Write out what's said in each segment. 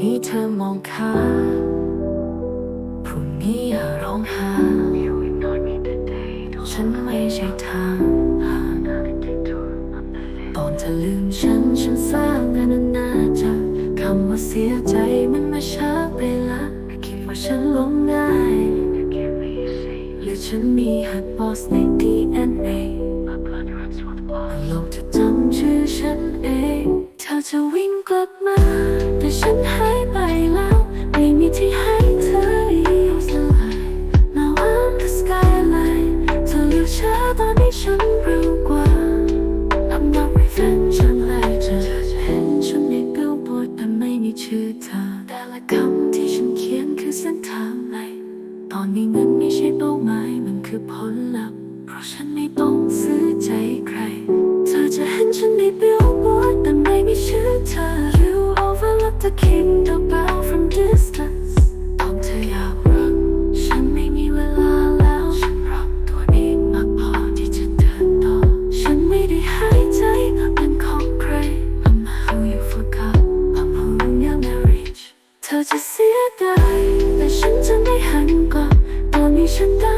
นี้เธอมองข้าพรุ่งนี้อย่าร้องไห้ฉันไม่ใช่ทางตอนเธอลืมฉันฉันสร้างอนานาจักรคำว่าเสียใจมันมาช้าไปละคิดว่าฉันลงง่ายหรือฉันมีหัดบอสใน อนนี้เงินไม่ใช่เป้าหมายมันคือผลลัพธ์ เพราะฉันไม่ต้องซื้อใจใคร เธอจะเห็นฉันใน billboard แต่ไม่มีชื่อเธอ You overlook the king the bow from distance ตอนเธออยากรัก ฉันไม่มีเวลาแล้ว ฉันรักตัวเองมากพอที่จะเดินต่อ ฉันไม่ได้หายใจเป็นของใคร I'm who you forgot I'm who you never reach เธอจะเสียดายแต่ฉันจะ ตอ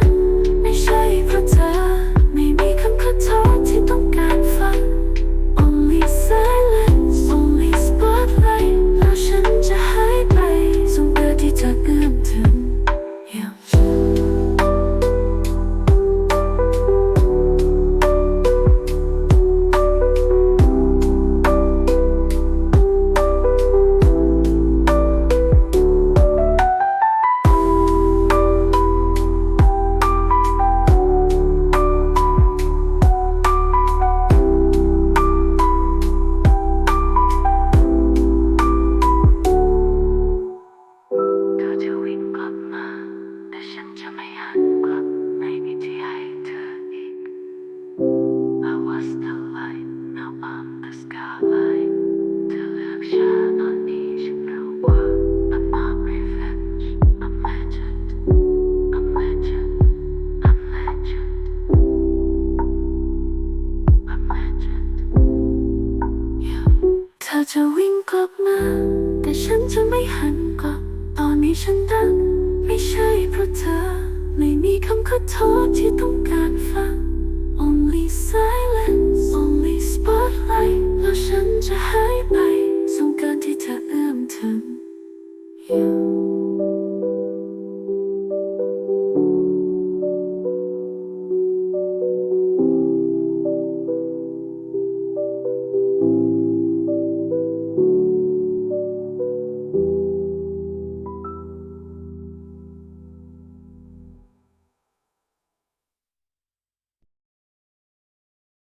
จะวิ่งกลับมา แต่ฉันจะไม่หันกลับ ตอนนี้ฉันดัง ไม่ใช่เพราะเธอ ไม่มีคำขอโทษที่ต้องการฟัง